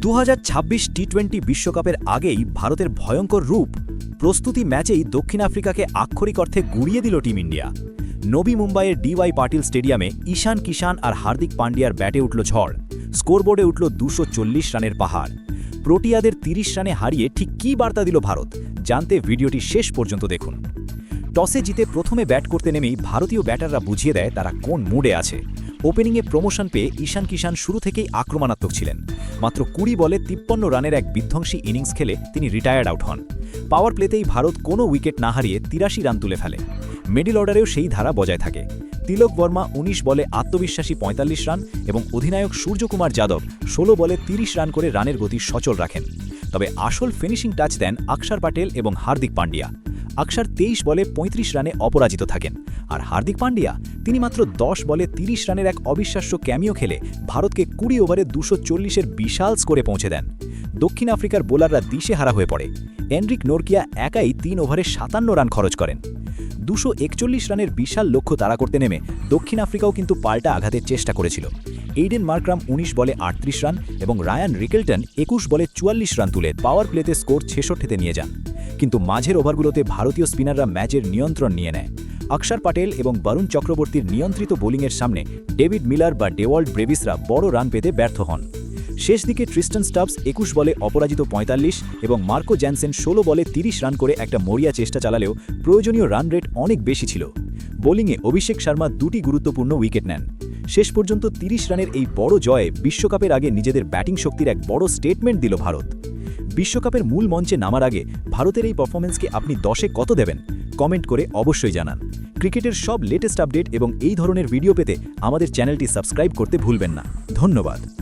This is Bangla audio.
দু টি টোয়েন্টি বিশ্বকাপের আগেই ভারতের ভয়ঙ্কর রূপ প্রস্তুতি ম্যাচেই দক্ষিণ আফ্রিকাকে আক্ষরিক অর্থে গুড়িয়ে দিল টিম ইন্ডিয়া। নবী মুম্বাইয়ের ডিওয়াই পাটিল স্টেডিয়ামে ঈশান কিষান আর হার্দিক পান্ডিয়ার ব্যাটে উঠল ঝড়। স্কোরবোর্ডে উঠল দুশো রানের পাহাড়। প্রোটিয়াদের ৩০ রানে হারিয়ে ঠিক কী বার্তা দিল ভারত? জানতে ভিডিওটি শেষ পর্যন্ত দেখুন। টসে জিতে প্রথমে ব্যাট করতে নেমেই ভারতীয় ব্যাটাররা বুঝিয়ে দেয় তারা কোন মুডে আছে। ওপেনিংয়ে প্রমোশন পেয়ে ঈশান কিষান শুরু থেকেই আক্রমণাত্মক ছিলেন। মাত্র কুড়ি বলে তিপ্পান্ন রানের এক বিধ্বংসী ইনিংস খেলে তিনি রিটায়ার্ড আউট হন। পাওয়ার প্লেতেই ভারত কোনো উইকেট না হারিয়ে তিরাশি রান তুলে ফেলে। মিডিল অর্ডারেও সেই ধারা বজায় থাকে। তিলক বর্মা ১৯ বলে আত্মবিশ্বাসী ৪৫ রান এবং অধিনায়ক সূর্যকুমার যাদব ১৬ বলে ৩০ রান করে রানের গতি সচল রাখেন। তবে আসল ফিনিশিং টাচ দেন আকসার পাটেল এবং হার্দিক পান্ডিয়া অক্ষর তেইশ বলে ৩৫ রানে অপরাজিত থাকেন। আর হার্দিক পান্ডিয়া, তিনি মাত্র ১০ বলে ৩০ রানের এক অবিশ্বাস্য ক্যামিও খেলে ভারতকে কুড়ি ওভারে দুশো চল্লিশের বিশাল স্কোরে পৌঁছে দেন। দক্ষিণ আফ্রিকার বোলাররা দিশে হারা হয়ে পড়ে। এনরিক নোরকিয়া একাই তিন ওভারে সাতান্ন রান খরচ করেন। দুশো একচল্লিশ রানের বিশাল লক্ষ্য তাড়া করতে নেমে দক্ষিণ আফ্রিকাও কিন্তু পাল্টা আঘাতের চেষ্টা করেছিল। এইডেন মার্করাম ১৯ বলে আটত্রিশ রান এবং রায়ান রিকেলটন একুশ বলে চুয়াল্লিশ রান তুলে পাওয়ার প্লেতে স্কোর ছেষট্টিতে নিয়ে যান। কিন্তু মাঝের ওভারগুলোতে ভারতীয় স্পিনাররা ম্যাচের নিয়ন্ত্রণ নিয়ে নেয়। অক্ষর পাটেল এবং বরুণ চক্রবর্তীর নিয়ন্ত্রিত বোলিংয়ের সামনে ডেভিড মিলার বা ডেওয়াল্ড ব্রেভিসরা বড় রান পেতে ব্যর্থ হন। শেষ দিকে ট্রিস্টন স্টাবস একুশ বলে অপরাজিত ৪৫ এবং মার্কো জ্যানসেন ১৬ বলে ৩০ রান করে একটা মরিয়া চেষ্টা চালালেও প্রয়োজনীয় রান রেট অনেক বেশি ছিল। বোলিংয়ে অভিষেক শর্মা দুটি গুরুত্বপূর্ণ উইকেট নেন। শেষ পর্যন্ত ৩০ রানের এই বড় জয়ে বিশ্বকাপের আগে নিজেদের ব্যাটিং শক্তির এক বড় স্টেটমেন্ট দিল ভারত। বিশ্বকাপের মূল মঞ্চে নামার আগে ভারতের এই পারফরমেন্সকে আপনি দশে কত দেবেন? কমেন্ট করে অবশ্যই জানান। ক্রিকেটের সব লেটেস্ট আপডেট এবং এই ধরনের ভিডিও পেতে আমাদের চ্যানেলটি সাবস্ক্রাইব করতে ভুলবেন না। ধন্যবাদ।